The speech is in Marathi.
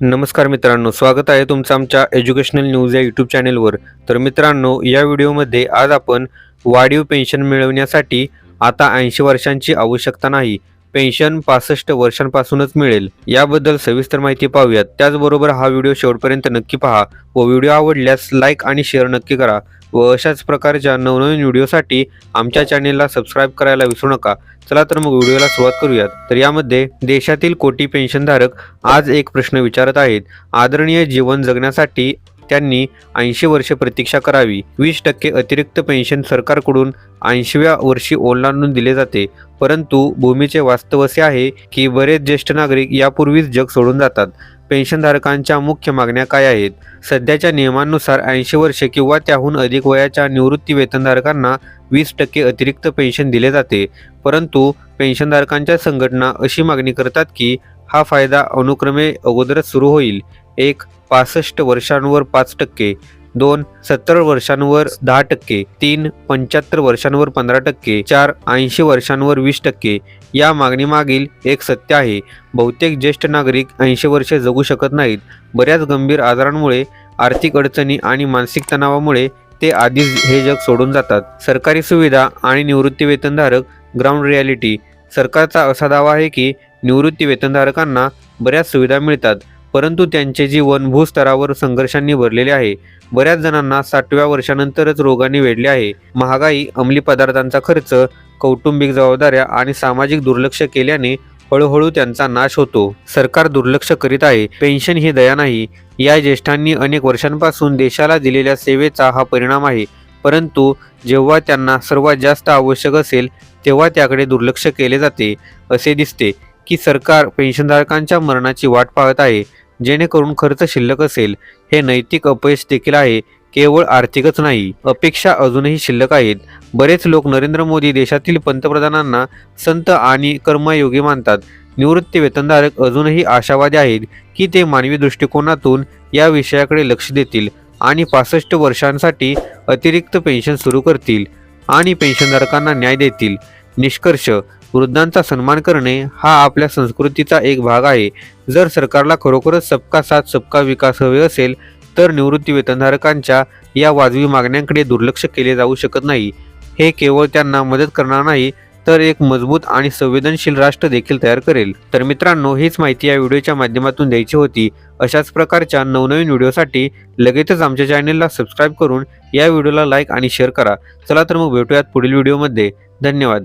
नमस्कार मित्रांनो स्वागत आहे तुमचं आमच्या एज्युकेशनल न्यूज या यूट्यूब चॅनेलवर तर मित्रांनो या व्हिडिओमध्ये आज आपण वाढीव पेन्शन मिळवण्यासाठी आता ऐंशी वर्षांची आवश्यकता नाही पेन्शन पासष्ट वर्षांपासूनच मिळेल. याबद्दल सविस्तर माहिती पाहूयात. त्याचबरोबर हा व्हिडिओ शेवटपर्यंत नक्की पहा व व्हिडिओ आवडल्यास लाईक आणि शेअर नक्की करा. व अशाच प्रकारच्या नवनवीन व्हिडिओसाठी आमच्या चॅनेलला सबस्क्राईब करायला विसरू नका. चला तर मग व्हिडिओला सुरुवात करूयात. तर यामध्ये देशातील कोटी पेन्शनधारक आज एक प्रश्न विचारत आहेत. आदरणीय जीवन जगण्यासाठी त्यांनी ऐंशी वर्षे प्रतीक्षा करावी. वीस टक्के अतिरिक्त पेन्शन सरकारकडून ऐंशीव्या वर्षी ओलांडून दिले जाते. परंतु भूमीचे वास्तव असे आहे की बरेच ज्येष्ठ नागरिक यापूर्वीच जग सोडून जातात. पेन्शनधारकांच्या मुख्य मागण्या काय आहेत? सध्याच्या नियमांनुसार ऐंशी वर्षे किंवा त्याहून अधिक वयाच्या निवृत्ती वेतनधारकांना वीस टक्के अतिरिक्त पेन्शन दिले जाते. परंतु पेन्शनधारकांच्या संघटना अशी मागणी करतात की हा फायदा अनुक्रमे अगोदरच सुरू होईल. एक पासष्ट वर्षांवर पाच टक्के. दोन सत्तर वर्षांवर दहा टक्के तीन पंच्याहत्तर वर्षांवर पंधरा टक्के चार ऐंशी वर्षांवर वीस टक्के. या मागणीमागील एक सत्य आहे बहुतेक ज्येष्ठ नागरिक ऐंशी वर्षे जगू शकत नाहीत. बऱ्याच गंभीर आजारांमुळे आर्थिक अडचणी आणि मानसिक तणावामुळे ते आधीच हे जग सोडून जातात. सरकारी सुविधा आणि निवृत्ती वेतनधारक ग्राउंड रियालिटी. सरकारचा असा दावा आहे की निवृत्ती वेतनधारकांना बऱ्याच सुविधा मिळतात. परंतु त्यांचे जीवन भूस्तरावर संघर्षांनी भरलेले आहे. बऱ्याच जणांना साठव्या वर्षानंतरच रोगाने वेढले आहे. महागाई अंमली पदार्थांचा खर्च कौटुंबिक जबाबदाऱ्या आणि सामाजिक दुर्लक्ष केल्याने हळूहळू त्यांचा नाश होतो. सरकार दुर्लक्ष करीत आहे. पेन्शन ही दया नाही. या ज्येष्ठांनी अनेक वर्षांपासून देशाला दिलेल्या सेवेचा हा परिणाम आहे. परंतु जेव्हा त्यांना सर्वात जास्त आवश्यक असेल तेव्हा त्याकडे दुर्लक्ष केले जाते. असे दिसते की सरकार पेन्शनधारकांच्या मरणाची वाट पाहत आहे. जेणेकरून खर्च शिल्लक असेल हे नैतिक अपयश देखील आहे केवळ आर्थिकच नाही. अपेक्षा अजूनही शिल्लक आहेत. बरेच लोक नरेंद्र मोदी देशातील पंतप्रधानांना संत आणि कर्मयोगी मानतात. निवृत्ती वेतनधारक अजूनही आशावादी आहेत की ते मानवी दृष्टिकोनातून या विषयाकडे लक्ष देतील आणि पासष्ट वर्षांसाठी अतिरिक्त पेन्शन सुरू करतील आणि पेन्शनधारकांना न्याय देतील. निष्कर्ष वृद्धांचा सन्मान करणे हा आपल्या संस्कृतीचा एक भाग आहे. जर सरकारला खरोखरच सबका साथ सबका विकास हवे असेल तर निवृत्ती वेतनधारकांच्या या वाजवी मागण्यांकडे दुर्लक्ष केले जाऊ शकत नाही. हे केवळ त्यांना मदत करणार नाही तर एक मजबूत आणि संवेदनशील राष्ट्र देखील तयार करेल. तर मित्रांनो हीच माहिती या व्हिडिओच्या माध्यमातून द्यायची होती. अशाच प्रकारच्या नवनवीन व्हिडिओसाठी लगेचच आमच्या चॅनेलला सबस्क्राईब करून या व्हिडिओला लाईक आणि शेअर करा. चला तर मग भेटूयात पुढील व्हिडिओमध्ये. धन्यवाद.